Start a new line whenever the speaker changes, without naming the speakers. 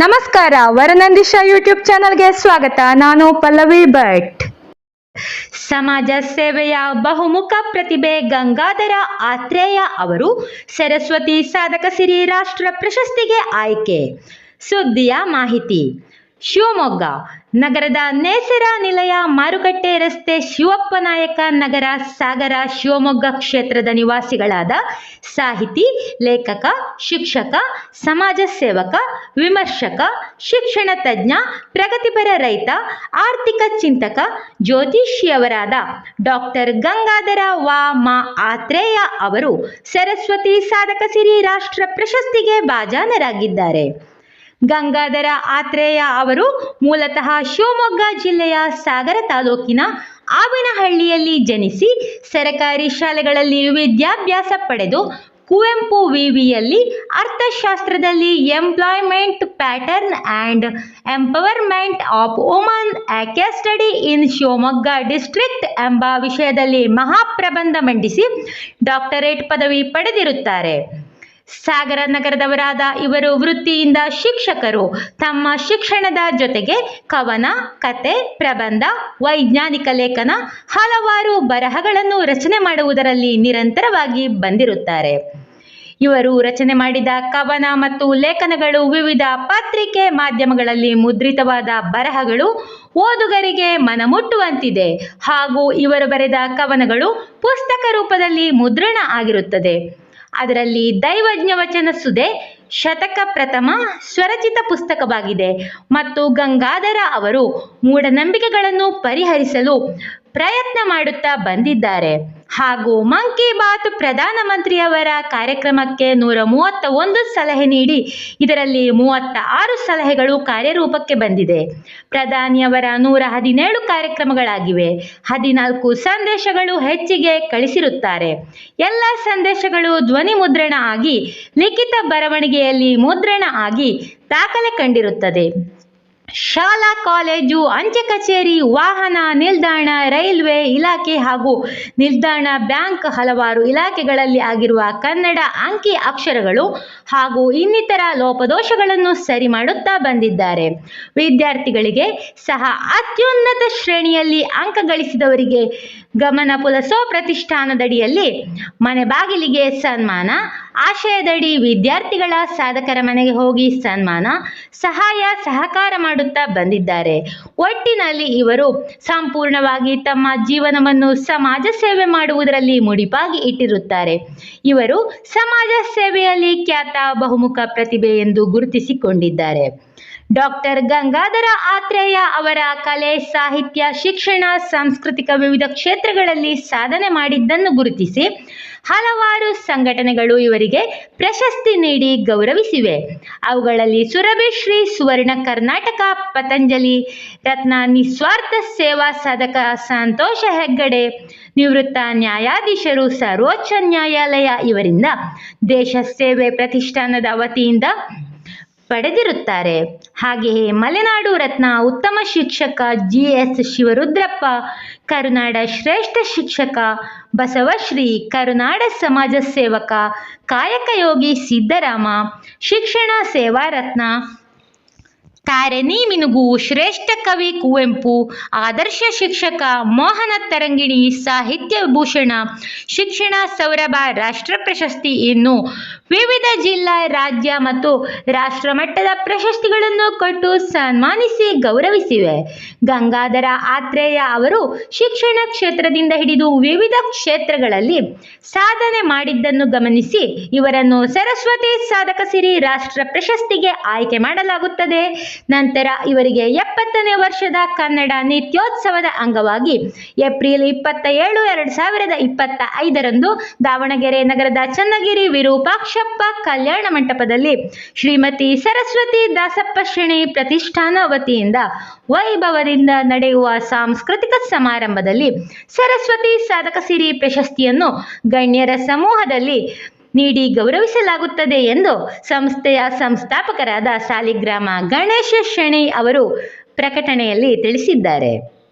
ನಮಸ್ಕಾರ, ವರನಂದಿಶ ಯೂಟ್ಯೂಬ್ ಚಾನಲ್ಗೆ ಸ್ವಾಗತ. ನಾನು ಪಲ್ಲವಿ ಭಟ್. ಸಮಾಜ ಸೇವೆಯ ಬಹುಮುಖ ಪ್ರತಿಭೆ ಗಂಗಾಧರ ಆತ್ರೇಯ ಅವರು ಸರಸ್ವತಿ ಸಾಧಕ ಸಿರಿ ರಾಷ್ಟ್ರ ಪ್ರಶಸ್ತಿಗೆ ಆಯ್ಕೆ. ಸುದ್ದಿಯ ಮಾಹಿತಿ. ಶಿವಮೊಗ್ಗ. ನಗರದ ನೇಸರ ನಿಲಯ ಮಾರುಕಟ್ಟೆ ರಸ್ತೆ ಶಿವಪ್ಪ ನಾಯಕ ನಗರ ಸಾಗರ ಶಿವಮೊಗ್ಗ ಕ್ಷೇತ್ರದ ನಿವಾಸಿಗಳಾದ ಸಾಹಿತಿ, ಲೇಖಕ, ಶಿಕ್ಷಕ, ಸಮಾಜ ಸೇವಕ, ವಿಮರ್ಶಕ, ಶಿಕ್ಷಣ ತಜ್ಞ, ಪ್ರಗತಿಪರ ರೈತ, ಆರ್ಥಿಕ ಚಿಂತಕ ಜ್ಯೋತಿಷಿಯವರಾದ ಡಾಕ್ಟರ್ ಗಂಗಾಧರ ವಾ. ಮಾ. ಆತ್ರೇಯ ಅವರು ಸರಸ್ವತಿ ಸಾಧಕ ಸಿರಿ ರಾಷ್ಟ್ರ ಪ್ರಶಸ್ತಿಗೆ ಭಾಜನರಾಗಿದ್ದಾರೆ. ಗಂಗಾಧರ ಆತ್ರೇಯ ಅವರು ಮೂಲತಃ ಶಿವಮೊಗ್ಗ ಜಿಲ್ಲೆಯ ಸಾಗರ ತಾಲೂಕಿನ ಆವಿನಹಳ್ಳಿಯಲ್ಲಿ ಜನಿಸಿ ಸರಕಾರಿ ಶಾಲೆಗಳಲ್ಲಿ ವಿದ್ಯಾಭ್ಯಾಸ ಪಡೆದು ಕುವೆಂಪು ವಿವಿಯಲ್ಲಿ ಅರ್ಥಶಾಸ್ತ್ರದಲ್ಲಿ employment pattern and empowerment of woman ಆಕೆ ಸ್ಟಡಿ ಇನ್ ಶಿವಮೊಗ್ಗ ಡಿಸ್ಟ್ರಿಕ್ಟ್ ಎಂಬ ವಿಷಯದಲ್ಲಿ ಮಹಾಪ್ರಬಂಧ ಮಂಡಿಸಿ ಡಾಕ್ಟರೇಟ್ ಪದವಿ ಪಡೆದಿರುತ್ತಾರೆ. ಸಾಗರ ನಗರದವರಾದ ಇವರು ವೃತ್ತಿಯಿಂದ ಶಿಕ್ಷಕರು. ತಮ್ಮ ಶಿಕ್ಷಣದ ಜೊತೆಗೆ ಕವನ, ಕತೆ, ಪ್ರಬಂಧ, ವೈಜ್ಞಾನಿಕ ಲೇಖನ ಹಲವಾರು ಬರಹಗಳನ್ನು ರಚನೆ ಮಾಡುವುದರಲ್ಲಿ ನಿರಂತರವಾಗಿ ಬಂದಿರುತ್ತಾರೆ. ಇವರು ರಚನೆ ಮಾಡಿದ ಕವನ ಮತ್ತು ಲೇಖನಗಳು ವಿವಿಧ ಪತ್ರಿಕೆ ಮಾಧ್ಯಮಗಳಲ್ಲಿ ಮುದ್ರಿತವಾದ ಬರಹಗಳು ಓದುಗರಿಗೆ ಮನಮುಟ್ಟುವಂತಿದೆ. ಹಾಗೂ ಇವರು ಬರೆದ ಕವನಗಳು ಪುಸ್ತಕ ರೂಪದಲ್ಲಿ ಮುದ್ರಣ ಆಗಿರುತ್ತದೆ. ಅದರಲ್ಲಿ ದೈವಜ್ಞ ವಚನ ಸುದೆ ಶತಕ ಪ್ರಥಮ ಸ್ವರಚಿತ ಪುಸ್ತಕವಾಗಿದೆ. ಮತ್ತು ಗಂಗಾಧರ ಅವರು ಮೂಢನಂಬಿಕೆಗಳನ್ನು ಪರಿಹರಿಸಲು ಪ್ರಯತ್ನ ಮಾಡುತ್ತಾ ಬಂದಿದ್ದಾರೆ. ಹಾಗೂ ಮನ್ ಕಿ ಬಾತ್ ಪ್ರಧಾನಮಂತ್ರಿಯವರ ಕಾರ್ಯಕ್ರಮಕ್ಕೆ ನೂರ ಮೂವತ್ತ ಒಂದು ಸಲಹೆ ನೀಡಿ, ಇದರಲ್ಲಿ ಮೂವತ್ತ ಆರು ಸಲಹೆಗಳು ಕಾರ್ಯರೂಪಕ್ಕೆ ಬಂದಿದೆ. ಪ್ರಧಾನಿಯವರ ನೂರ ಹದಿನೇಳು ಕಾರ್ಯಕ್ರಮಗಳಾಗಿವೆ. ಹದಿನಾಲ್ಕು ಸಂದೇಶಗಳು ಹೆಚ್ಚಿಗೆ ಕಳಿಸಿರುತ್ತಾರೆ. ಎಲ್ಲ ಸಂದೇಶಗಳು ಧ್ವನಿ ಮುದ್ರಣ ಆಗಿ, ಲಿಖಿತ ಬರವಣಿಗೆಯಲ್ಲಿ ಮುದ್ರಣ ಆಗಿ, ದಾಖಲೆ ಕಂಡಿರುತ್ತದೆ. ಶಾಲಾ, ಕಾಲೇಜು, ಅಂಚೆ ಕಚೇರಿ, ವಾಹನ ನಿಲ್ದಾಣ, ರೈಲ್ವೆ ಇಲಾಖೆ ಹಾಗೂ ನಿಲ್ದಾಣ ಬ್ಯಾಂಕ್ ಹಲವಾರು ಇಲಾಖೆಗಳಲ್ಲಿ ಆಗಿರುವ ಕನ್ನಡ ಅಂಕಿ ಅಕ್ಷರಗಳು ಹಾಗೂ ಇನ್ನಿತರ ಲೋಪದೋಷಗಳನ್ನು ಸರಿ ಮಾಡುತ್ತಾ ಬಂದಿದ್ದಾರೆ. ವಿದ್ಯಾರ್ಥಿಗಳಿಗೆ ಸಹ ಅತ್ಯುನ್ನತ ಶ್ರೇಣಿಯಲ್ಲಿ ಅಂಕ ಗಳಿಸಿದವರಿಗೆ ಗಮನ ಪುಲಸೋ ಪ್ರತಿಷ್ಠಾನದಡಿಯಲ್ಲಿ ಮನೆ ಬಾಗಿಲಿಗೆ ಸನ್ಮಾನ ಆಶಯದಡಿ ವಿದ್ಯಾರ್ಥಿಗಳ ಸಾಧಕರ ಮನೆಗೆ ಹೋಗಿ ಸನ್ಮಾನ, ಸಹಾಯ, ಸಹಕಾರ ಮಾಡುತ್ತಾ ಬಂದಿದ್ದಾರೆ. ಒಟ್ಟಿನಲ್ಲಿ ಇವರು ಸಂಪೂರ್ಣವಾಗಿ ತಮ್ಮ ಜೀವನವನ್ನು ಸಮಾಜ ಸೇವೆ ಮಾಡುವುದರಲ್ಲಿ ಮುಡಿಪಾಗಿ ಇಟ್ಟಿರುತ್ತಾರೆ. ಇವರು ಸಮಾಜ ಸೇವೆಯಲ್ಲಿ ಖ್ಯಾತ ಬಹುಮುಖ ಪ್ರತಿಭೆ ಎಂದು ಗುರುತಿಸಿಕೊಂಡಿದ್ದಾರೆ. ಡಾಕ್ಟರ್ ಗಂಗಾಧರ ಆತ್ರೇಯ ಅವರ ಕಲೆ, ಸಾಹಿತ್ಯ, ಶಿಕ್ಷಣ, ಸಾಂಸ್ಕೃತಿಕ ವಿವಿಧ ಕ್ಷೇತ್ರಗಳಲ್ಲಿ ಸಾಧನೆ ಮಾಡಿದ್ದನ್ನು ಗುರುತಿಸಿ ಹಲವಾರು ಸಂಘಟನೆಗಳು ಇವರಿಗೆ ಪ್ರಶಸ್ತಿ ನೀಡಿ ಗೌರವಿಸಿವೆ. ಅವುಗಳಲ್ಲಿ ಸುರಭಿಶ್ರೀ ಸುವರ್ಣ ಕರ್ನಾಟಕ, ಪತಂಜಲಿ, ರತ್ನ ನಿಸ್ವಾರ್ಥ ಸೇವಾ ಸಾಧಕ ಸಂತೋಷ ಹೆಗ್ಗಡೆ, ನಿವೃತ್ತ ನ್ಯಾಯಾಧೀಶರು ಸರ್ವೋಚ್ಚ ನ್ಯಾಯಾಲಯ ಇವರಿಂದ ದೇಶ ಸೇವೆ ಪ್ರತಿಷ್ಠಾನದ ವತಿಯಿಂದ ಪಡೆದಿರುತ್ತಾರೆ. ಹಾಗೆಯೇ ಮಲೆನಾಡು ರತ್ನ ಉತ್ತಮ ಶಿಕ್ಷಕ ಜಿ ಎಸ್ ಶಿವರುದ್ರಪ್ಪ, ಕರುನಾಡ ಶ್ರೇಷ್ಠ ಶಿಕ್ಷಕ ಬಸವಶ್ರೀ, ಕರುನಾಡ ಸಮಾಜ ಸೇವಕ ಕಾಯಕಯೋಗಿ ಸಿದ್ದರಾಮ, ಶಿಕ್ಷಣ ಸೇವಾ ರತ್ನ ತಾರೆನಿ ಮಿನುಗು ಶ್ರೇಷ್ಠ ಕವಿ ಕುವೆಂಪು, ಆದರ್ಶ ಶಿಕ್ಷಕ ಮೋಹನ ತರಂಗಿಣಿ, ಸಾಹಿತ್ಯ ಭೂಷಣ, ಶಿಕ್ಷಣ ಸೌರಭ, ರಾಷ್ಟ್ರ ಪ್ರಶಸ್ತಿ ಇನ್ನು ವಿವಿಧ ಜಿಲ್ಲಾ, ರಾಜ್ಯ ಮತ್ತು ರಾಷ್ಟ್ರ ಮಟ್ಟದ ಪ್ರಶಸ್ತಿಗಳನ್ನು ಕೊಟ್ಟು ಸನ್ಮಾನಿಸಿ ಗೌರವಿಸಿವೆ. ಗಂಗಾಧರ ಆತ್ರೇಯ ಅವರು ಶಿಕ್ಷಣ ಕ್ಷೇತ್ರದಿಂದ ಹಿಡಿದು ವಿವಿಧ ಕ್ಷೇತ್ರಗಳಲ್ಲಿ ಸಾಧನೆ ಮಾಡಿದ್ದನ್ನು ಗಮನಿಸಿ ಇವರನ್ನು ಸರಸ್ವತಿ ಸಾಧಕ ಸಿರಿ ರಾಷ್ಟ್ರ ಪ್ರಶಸ್ತಿಗೆ ಆಯ್ಕೆ ಮಾಡಲಾಗುತ್ತದೆ. ನಂತರ ಇವರಿಗೆ ಎಪ್ಪತ್ತನೇ ವರ್ಷದ ಕನ್ನಡ ನಿತ್ಯೋತ್ಸವದ ಅಂಗವಾಗಿ ಏಪ್ರಿಲ್ ಇಪ್ಪತ್ತ ಏಳು ಎರಡು ಸಾವಿರದ ಇಪ್ಪತ್ತ ಐದರಂದು ದಾವಣಗೆರೆ ನಗರದ ಚನ್ನಗಿರಿ ವಿರೂಪಾಕ್ಷಪ್ಪ ಕಲ್ಯಾಣ ಮಂಟಪದಲ್ಲಿ ಶ್ರೀಮತಿ ಸರಸ್ವತಿ ದಾಸಪ್ಪ ಶೆಣಿ ಪ್ರತಿಷ್ಠಾನ ವತಿಯಿಂದ ವೈಭವದಿಂದ ನಡೆಯುವ ಸಾಂಸ್ಕೃತಿಕ ಸಮಾರಂಭದಲ್ಲಿ ಸರಸ್ವತಿ ಸಾಧಕ ಸಿರಿ ಪ್ರಶಸ್ತಿಯನ್ನು ಗಣ್ಯರ ಸಮೂಹದಲ್ಲಿ ನೀಡಿ ಗೌರವಿಸಲಾಗುತ್ತದೆ ಎಂದು ಸಂಸ್ಥೆಯ ಸಂಸ್ಥಾಪಕರಾದ ಸಾಲಿಗ್ರಾಮ ಗಣೇಶ ಶೆಣೈ ಅವರು ಪ್ರಕಟಣೆಯಲ್ಲಿ ತಿಳಿಸಿದ್ದಾರೆ.